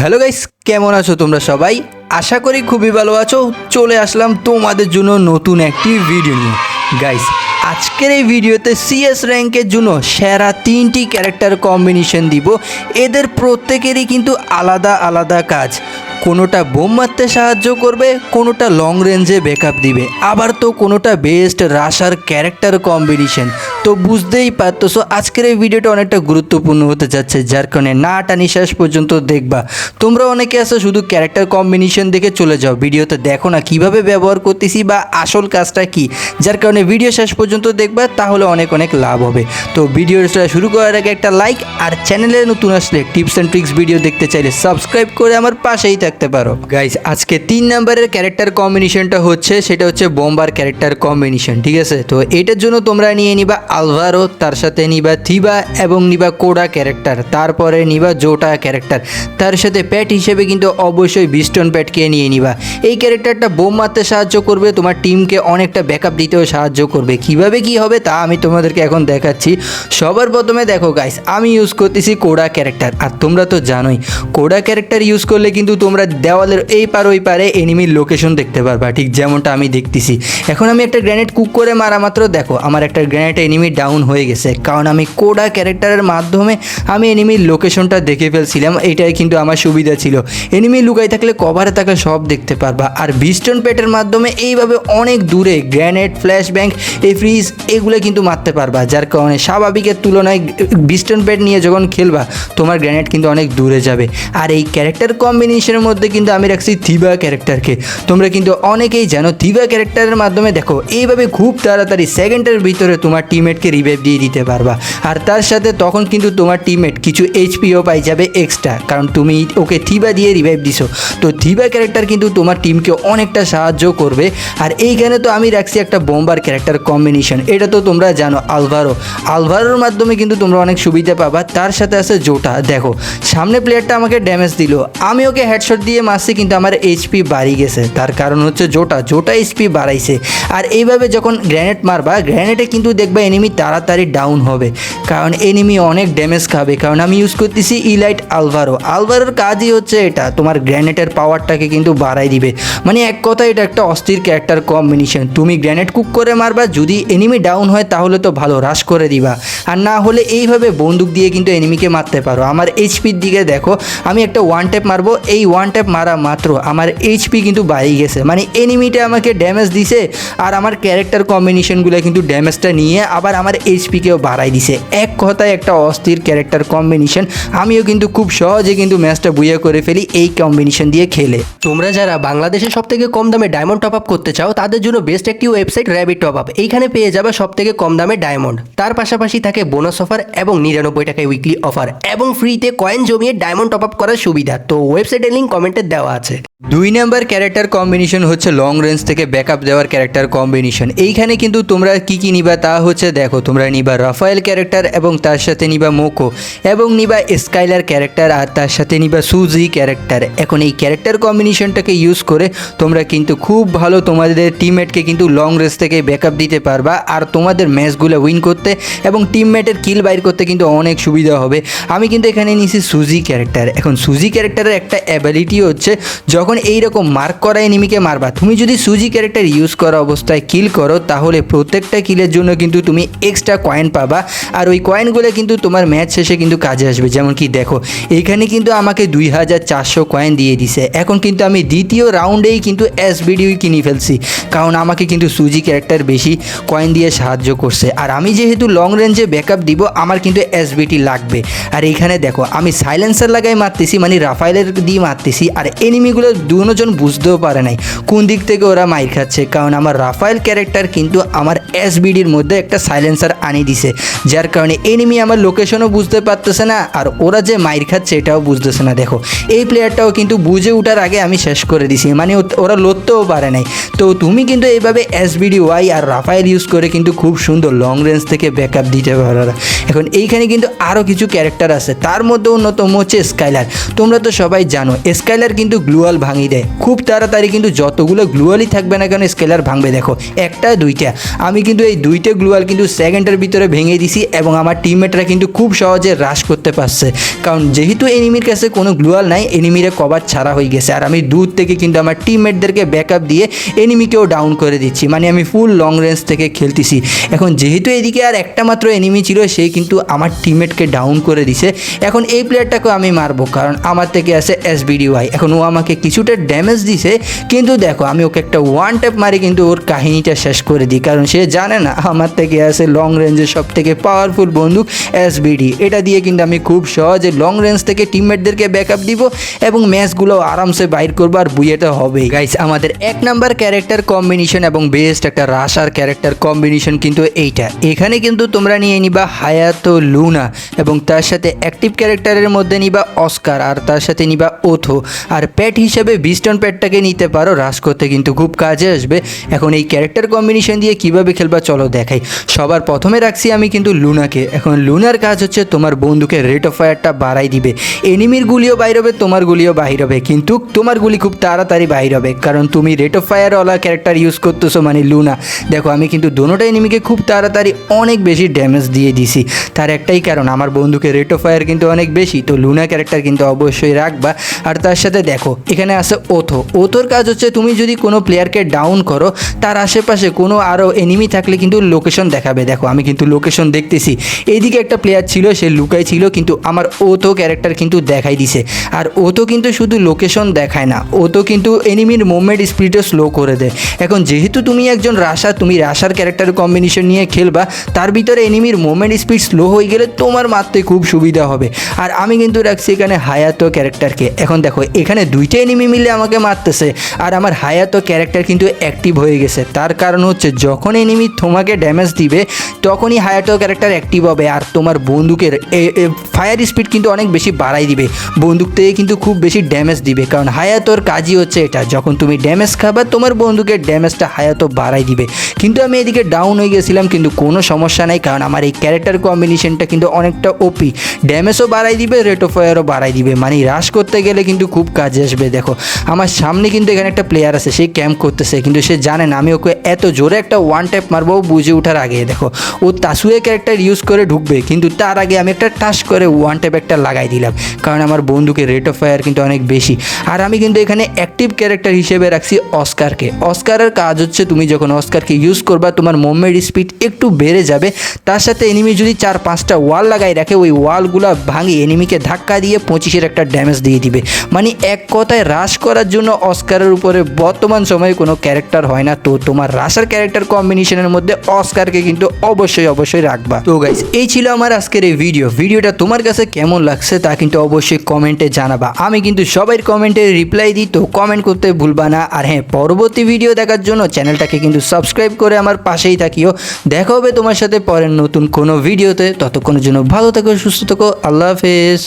Hello guys, কেমন আছো তোমরা সবাই? আশা করি খুবই ভালো আছো। চলে আসলাম তোমাদের জন্য নতুন একটি ভিডিও নিয়ে। গাইস আজকের এই ভিডিওতে সিএস র্যাঙ্কের জন্য সেরা তিনটি ক্যারেক্টার কম্বিনেশন দিব। এদের প্রত্যেকেরই কিন্তু আলাদা আলাদা কাজ। কোনোটা বোম মারতে সাহায্য করবে, কোনোটা লং রেঞ্জে ব্যাকআপ দিবে। আবার তো কোনোটা বেস্ট রাশার ক্যারেক্টার কম্বিনেশন তো বুঝতেই পারতেছো আজকের এই ভিডিওটা অনেকটা গুরুত্বপূর্ণ হতে যাচ্ছে, যার কারণে না টানি শেষ পর্যন্ত দেখবা। তোমরা অনেকে আসো শুধু ক্যারেক্টার কম্বিনেশন দেখে চলে যাও ভিডিওতে দেখো না কীভাবে ব্যবহার করতেছি বা আসল কাজটা কি। যার কারণে ভিডিও শেষ পর্যন্ত দেখবা, তাহলে অনেক অনেক লাভ হবে। তো ভিডিওটা শুরু করার আগে একটা লাইক আর চ্যানেলে নতুন আসলে টিপস অ্যান্ড ট্রিক্স ভিডিও দেখতে চাইলে সাবস্ক্রাইব করে আমার পাশেই থাকতে পারো। গাইজ আজকে তিন নাম্বারের ক্যারেক্টার কম্বিনেশনটা হচ্ছে, সেটা হচ্ছে বোম্বার ক্যারেক্টার কম্বিনেশন ঠিক আছে? তো এটার জন্য তোমরা নিয়ে নিবা আলভারো, তার সাথে নিবা থিবা এবং নিবা কোডা ক্যারেক্টার, তারপরে নিবা জোটা ক্যারেক্টার। তার সাথে প্যাট হিসেবে কিন্তু অবশ্যই বিস্টন প্যাটকে নিয়ে নিবা। এই ক্যারেক্টারটা বোম মারতে সাহায্য করবে, তোমার টিমকে অনেকটা ব্যাকআপ দিতেও সাহায্য করবে। কীভাবে কি হবে তা আমি তোমাদেরকে এখন দেখাচ্ছি। সবার প্রথমে দেখো গাইস আমি ইউজ করতেছি কোডা ক্যারেক্টার। আর তোমরা তো জানোই, কোডা ক্যারেক্টার ইউজ করলে কিন্তু তোমরা দেওয়ালের এই পার ওই পারে এনিমির লোকেশন দেখতে পারবা। ঠিক যেমনটা আমি দেখতেছি। এখন আমি একটা গ্র্যানেড কুক করে মারা মাত্র, দেখো, আমার একটা গ্র্যানেড এনিমি ডাউন হয়ে গেছে। কারণ আমি কোডা ক্যারেক্টারের মাধ্যমে আমি এনিমির লোকেশনটা দেখে ফেলছিলাম, এটাই কিন্তু আমার সুবিধা ছিল। এনিমি লুকাই থাকলে কভারে থাকলে সব দেখতে পারবা। আর বিস্টন পেটের মাধ্যমে এইভাবে অনেক দূরে গ্র্যানেড ফ্ল্যাশ ব্যাঙ্ক এই ফ্রিজ এগুলো কিন্তু মারতে পারবা। যার কারণে স্বাভাবিকের তুলনায় বিস্টন পেট নিয়ে যখন খেলবা, তোমার গ্র্যানেড কিন্তু অনেক দূরে যাবে। আর এই ক্যারেক্টার কম্বিনেশনের মধ্যে কিন্তু আমি রাখছি থিবা ক্যারেক্টারকে তোমরা কিন্তু অনেকেই জানো থিবা ক্যারেক্টারের মাধ্যমে দেখো, এইভাবে খুব তাড়াতাড়ি সেকেন্ডের ভিতরে তোমার টিমমেটকে রিভাইভ দিয়ে দিতে পারবা। আর তার সাথে তখন কিন্তু তোমার টিমমেট কিছু এইচপিও পাই যাবে এক্সট্রা কারণ তুমি ওকে থিবা দিয়ে রিভাইভ দিছো। তো থিবা ক্যারেক্টার কিন্তু তোমার টিমকে অনেকটা সাহায্য করবে। আর এইখানে তো আমি রাখছি একটা বোম্বার ক্যারেক্টার কম্বিনেশন এটা তো তোমরা জানো, আলভারো। আলভারোর মাধ্যমে কিন্তু তোমরা অনেক সুবিধা পাবা। তার সাথে আছে জোটা, দেখো, সামনে প্লেয়ারটা আমাকে ড্যামেজ দিল। আমি ওকে হেডশট দিয়ে মারছি, কিন্তু আমার এইচপি বাড়ি গেছে। তার কারণ হচ্ছে জোটা জোটা এইচপি বাড়াইছে। আর এইভাবে যখন গ্র্যানেড মারবা গ্র্যানেডে কিন্তু দেখবা এনিমি তাড়াতাড়ি ডাউন হবে। কারণ এনিমি অনেক ড্যামেজ খাবে। কারণ আমি ইউজ করতেছি ইলাইট আলভারো আলভারোর কাজই হচ্ছে এটা। তোমার গ্র্যানেডের পাওয়ারটাকে কিন্তু বাড়াই দিবে। মানে এক কথা এটা একটা অস্থির ক্যারেক্টার কম্বিনেশন তুমি গ্র্যানেড কুক করে মারবা, যদি এনিমি ডাউন হয় তাহলে তো ভালো হ্রাস করে দিবা। আর না হলে এইভাবে বন্দুক দিয়ে কিন্তু এনিমিকে মারতে পারো। আমার এইচপির দিকে দেখো, আমি একটা ওয়ান ট্যাপ মারবো। এই ওয়ান ট্যাপ মারা মাত্র আমার এইচপি কিন্তু বাড়ি গেছে। মানে এনিমিটা আমাকে ড্যামেজ দিছে, আর আমার ক্যারেক্টার কম্বিনেশনগুলো কিন্তু ড্যামেজটা নিয়ে আবার আমার এইচপিকেও বাড়াই দিছে। এক কথায় একটা অস্থির ক্যারেক্টার কম্বিনেশন আমিও কিন্তু খুব সহজে কিন্তু ম্যাচটা বুয়ে করে ফেলি এই কম্বিনেশন দিয়ে খেলে। তোমরা যারা বাংলাদেশে সব থেকে কম দামে ডায়মন্ড টপ আপ করতে চাও তাদের জন্য বেস্ট একটি ওয়েবসাইট র্যাবিট টপ আপ এইখানে পেয়ে যাবে সব থেকে কম দামে ডায়মন্ড তার পাশাপাশি থাকে বোনাস অফার এবং নিরানব্বই টাকায় উইকলি অফার এবং ফ্রিতে কয়েন জমিয়ে ডায়মন্ড টপ আপ করার সুবিধা। তো ওয়েবসাইটের লিঙ্ক কমেন্টে দেওয়া আছে। দুই নাম্বার ক্যারেক্টার কম্বিনেশন হচ্ছে লং রেঞ্জ থেকে ব্যাকআপ দেওয়ার ক্যারেক্টার কম্বিনেশন এইখানে কিন্তু তোমরা কি কি নিবা তা হচ্ছে দেখো, তোমরা নিবা রাফায়েল ক্যারেক্টার এবং তার সাথে নিবা মোকো এবং নিবা স্কাইলার ক্যারেক্টার আর তার সাথে নিবা সুজি ক্যারেক্টার। এখন এই ক্যারেক্টার কম্বিনেশনটাকে ইউজ করে তোমরা কিন্তু খুব ভালো তোমাদের টিমমেটকে কিন্তু লং রেঞ্জ থেকে ব্যাকআপ দিতে পারবা আর তোমাদের ম্যাচগুলো উইন করতে এবং টিমমেটের কিল বাইর করতে কিন্তু অনেক সুবিধা হবে। আমি কিন্তু এখানে নিয়েছি সুজি ক্যারেক্টার। এখন সুজি ক্যারেক্টারের একটা অ্যাবিলিটি হচ্ছে, যখন এইরকম মার্ক করা এনিমিকে মারবা, তুমি যদি সুজি ক্যারেক্টার ইউজ করা অবস্থায় কিল করো, তাহলে প্রত্যেকটা কিলের জন্য কিন্তু তুমি এক্সট্রা কয়েন পাবা। আর ওই কয়েনগুলো কিন্তু তোমার ম্যাচ শেষে কিন্তু কাজে আসবে। যেমন কি দেখো এইখানে কিন্তু আমাকে দুই হাজার চারশো কয়েন দিয়ে দিছে। এখন কিন্তু আমি দ্বিতীয় রাউন্ডেই কিন্তু এসবিডিও কিনে ফেলছি। কারণ আমাকে কিন্তু সুজি ক্যারেক্টার বেশি কয়েন দিয়ে সাহায্য করছে। আর আমি যেহেতু লং রেঞ্জে ব্যাকআপ দিব, আমার কিন্তু এসবিটি লাগবে। আর এইখানে দেখো, আমি সাইলেন্সার লাগাই মারতেছি মানে রাফাইলের দিয়ে মারতেছি। আর এনিমিগুলো দুজন বুঝতেও পারে নাই, কোন দিক থেকে ওরা মাইর খাচ্ছে। কারণ আমার রাফায়েল ক্যারেক্টার কিন্তু আমার এসবিডির মধ্যে একটা সাইলেন্সার আনি দিছে। যার কারণে এনিমি আমার লোকেশনও বুঝতে পারতেছে না, আর ওরা যে মাইর খাচ্ছে এটাও বুঝতেছে না। দেখো, এই প্লেয়ারটাও কিন্তু বুঝে ওঠার আগে আমি শেষ করে দিছি মানে ওরা লড়তেও পারে নাই। তো তুমি কিন্তু এইভাবে এসবিডি ওয়াই আর রাফায়েল ইউজ করে কিন্তু খুব সুন্দর লং রেঞ্জ থেকে ব্যাকআপ দিতে পারো এখন এইখানে কিন্তু আরও কিছু ক্যারেক্টার আছে, তার মধ্যে অন্যতম হচ্ছে স্কাইলার তোমরা তো সবাই জানো স্কাইলার কিন্তু গ্লুয়াল ভাঙিয়ে দেয়। খুব তাড়াতাড়ি কিন্তু যতগুলো গ্লুয়ালই থাকবে না কেন স্কেলার ভাঙবে, দেখো, একটা, দুইটা। আমি কিন্তু এই দুইটা গ্লুয়াল কিন্তু সেকেন্ডের ভিতরে ভেঙে দিছি এবং আমার টিমমেটরা কিন্তু খুব সহজে হ্রাস করতে পারছে। কারণ যেহেতু এনিমির কাছে কোনো গ্লুয়াল নাই এনিমিরে কভার ছাড়া হয়ে গেছে। আর আমি দূর থেকে কিন্তু আমার টিমমেটদেরকে ব্যাকআপ দিয়ে এনিমিকেও ডাউন করে দিচ্ছি। মানে আমি ফুল লং রেঞ্জ থেকে খেলতেছি। এখন যেহেতু এদিকে আর একটা মাত্র এনিমি ছিল, সে কিন্তু আমার টিমমেটকে ডাউন করে দিছে। এখন এই প্লেয়ারটাকেও আমি মারবো, কারণ আমার থেকে আছে এস ওয়াই এখন ও আমাকে কিছুটা ড্যামেজ দিছে, কিন্তু দেখো, আমি ওকে একটা ওয়ান ট্যাপ মারি কিন্তু ওর কাহিনীটা শেষ করে দিই, কারণ সে জানে না আমার থেকে আছে লং রেঞ্জের সব থেকে পাওয়ারফুল বন্দুক এস এটা দিয়ে কিন্তু আমি খুব সহজে লং রেঞ্জ থেকে টিমমেটদেরকে ব্যাকআপ দিব এবং ম্যাচগুলো আরামসে বাইর করব আর বুয়েটা হবে গাইস আমাদের এক নাম্বার ক্যারেক্টার কম্বিনেশন এবং বেস্ট একটা রাশার ক্যারেক্টার কম্বিনেশন কিন্তু এইটা। এখানে কিন্তু তোমরা নিয়ে নিবা হায়াতো লুনা এবং তার সাথে অ্যাক্টিভ ক্যারেক্টারের মধ্যে নিবা অস্কার আর তার সাথে নিবা ওথো। আর প্যাট হিসেবে বিস্টন প্যাটটাকে নিতে পারো রাশ করতে কিন্তু খুব কাজে আসবে। এখন এই ক্যারেক্টার কম্বিনেশন দিয়ে কীভাবে খেলবা চলো দেখাই। সবার প্রথমে রাখছি আমি কিন্তু লুনাকে। এখন লুনার কাজ হচ্ছে তোমার বন্ধুকে রেট অফ ফায়ারটা বাড়াই দিবে। এনিমির গুলিও বাইর হবে তোমার গুলিও বাহির হবে কিন্তু তোমার গুলি খুব তাড়াতাড়ি বাহির হবে কারণ তুমি রেট অফ ফায়ারওয়ালা ক্যারেক্টার ইউজ করতেছো মানে লুনা। দেখো, আমি কিন্তু দোনোটা এনিমিকে খুব তাড়াতাড়ি অনেক বেশি ড্যামেজ দিয়ে দিছি। তার একটাই কারণ, আমার বন্ধুকে রেট অফ ফায়ার কিন্তু অনেক বেশি, তো লুনা ক্যারেক্টার কিন্তু অবশ্যই রাখবা। আর তার সাথে দেখো, এখানে আছে ওথো। ওথোর কাজ হচ্ছে তুমি যদি কোনো প্লেয়ারকে ডাউন করো, তার আশেপাশে কোনো আরও এনিমি থাকলে কিন্তু লোকেশন দেখাবে। দেখো, আমি কিন্তু লোকেশন দেখতেছি। এইদিকে একটা প্লেয়ার ছিল, সে লুকাই ছিল, কিন্তু আমার ও তো ক্যারেক্টার কিন্তু দেখাই দিছে। আর ও তো কিন্তু শুধু লোকেশন দেখায় না ও তো কিন্তু এনিমির মুভমেন্ট স্পিডও স্লো করে দেয়। এখন যেহেতু তুমি একজন রাশার তুমি রাশার ক্যারেক্টার কম্বিনেশন নিয়ে খেলবা, তার ভিতরে এনিমির মুভমেন্ট স্পিড স্লো হয়ে গেলে তোমার মারতে খুব সুবিধা হবে। আর আমি কিন্তু রাখছি এখানে হায়াতো ক্যারেক্টারকে এখন দেখো, এখানে দুইটা এনিমি মিলে আমাকে মারতেছে, আর আমার হায়াতো ক্যারেক্টার কিন্তু অ্যাক্টিভ হয়ে গেছে। তার কারণ হচ্ছে, যখন এনিমি তোমাকে ড্যামেজ দিবে তখনই হায়াটো ক্যারেক্টার অ্যাক্টিভ হবে আর তোমার বন্দুকের ফায়ার স্পিড কিন্তু অনেক বেশি বাড়াই দিবে। বন্দুক থেকে কিন্তু খুব বেশি ড্যামেজ দিবে, কারণ হায়াতোর কাজই হচ্ছে এটা। যখন তুমি ড্যামেজ খাবা, তোমার বন্দুকের ড্যামেজটা হায়াতো বাড়াই দিবে। কিন্তু আমি এদিকে ডাউন হয়ে গেছিলাম, কিন্তু কোনো সমস্যা নাই, কারণ আমার এই ক্যারেক্টার কম্বিনেশনটা কিন্তু অনেকটা ওপি ড্যামেজও বাড়াই দিবে রেট অফ ফায়ারও বাড়াই দিবে। মানে হ্রাস করতে গেলে কিন্তু খুব কাজে আসবে, দেখো। আমার সামনে কিন্তু এখানে একটা প্লেয়ার আছে, সে ক্যাম্প করতেছে, কিন্তু সে জানে না, আমি ওকে এত জোরে একটা ওয়ান ট্যাপ মারবো বুঝে ওঠার আগে, দেখো। ও তাসুয়ে ক্যারেক্টার ইউজ করে ঢুকবে, কিন্তু তার আগে আমি একটা টাচ করে ওয়ান ট্যাপ একটা লাগাই দিলাম, কারণ আমার বন্ধুকে রেট অফ ফায়ার কিন্তু অনেক বেশি। আর আমি কিন্তু এখানে অ্যাক্টিভ ক্যারেক্টার হিসেবে রাখছি অস্কারকে অস্কারের কাজ হচ্ছে, তুমি যখন অস্কারকে ইউজ করবা, তোমার মুভমেন্ট স্পিড একটু বেড়ে যাবে। তার সাথে এনিমি যদি চার, পাঁচটা ওয়াল লাগাই রাখে, ওই ওয়ালগুলো ভাঙি এনিমিকে ধাক্কা দিয়ে পঁচিশের একটা ড্যামেজ দিয়ে দিবে। মানে এক কথায় হ্রাস করার জন্য অস্কারের উপরে বর্তমান সময়ে কোনো ক্যারেক্টার হয় না। তো তোমার রাশার ক্যারেক্টার কম্বিনেশনের মধ্যে অস্কারকে কিন্তু অবশ্যই অবশ্যই রাখবা। তো গাইস এই ছিল আমার আজকের এই ভিডিও ভিডিওটা তোমার কাছে কেমন লাগছে তা কিন্তু অবশ্যই কমেন্টে জানাবা। আমি কিন্তু সবাই কমেন্টে রিপ্লাই দিই, তো কমেন্ট করতে ভুলবা না। আর হ্যাঁ পরবর্তী ভিডিও দেখার জন্য চ্যানেলটাকে কিন্তু সাবস্ক্রাইব করে আমার পাশেই থাকিও। দেখা হবে তোমার সাথে পরের নতুন কোনো ভিডিওতে। ততক্ষণের জন্য ভালো থাকো, সুস্থ থাকো। আল্লাহ হাফেজ।